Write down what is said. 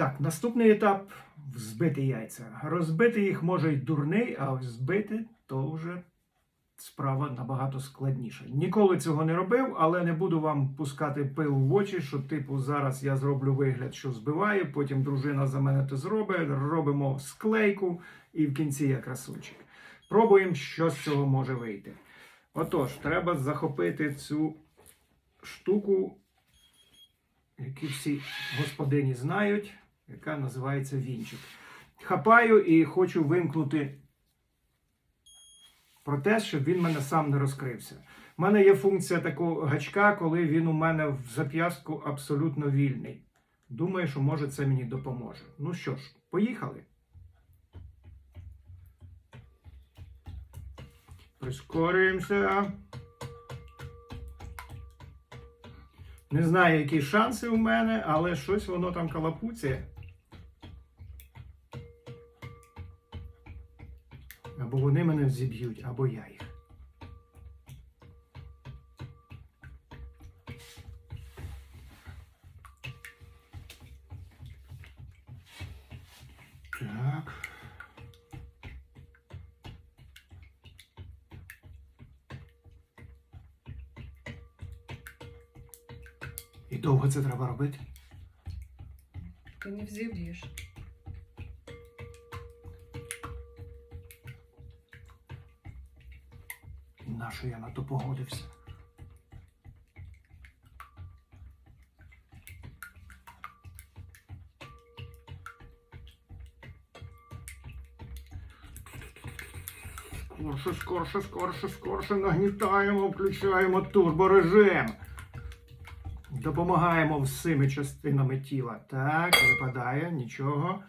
Так, наступний етап взбити яйця. Розбити їх може й дурний, а ось збити то вже справа набагато складніша. Ніколи цього не робив, але не буду вам пускати пил в очі, що типу зараз я зроблю вигляд, що збиваю, потім дружина за мене те зробить, робимо склейку і в кінці я красунчик. Пробуємо, що з цього може вийти. Отож, треба захопити цю штуку, яку всі господині знають, яка називається вінчик. Хапаю і хочу вимкнути протез, щоб він мене сам не розкрився. У мене є функція такого гачка, коли він у мене в зап'ястку абсолютно вільний. Думаю, що може це мені допоможе. Ну що ж, поїхали. Прискорюємося. Не знаю, які шанси у мене, але щось воно там калапуціє. Або вони мене зіб'ють, або я їх. Так. І довго це треба робити? Ти не взіб'єш. Нащо я на то погодився? Скорше, скорше, скорше, скорше нагнітаємо, включаємо турборежим. Допомагаємо всіми частинами тіла. Так, випадає, нічого.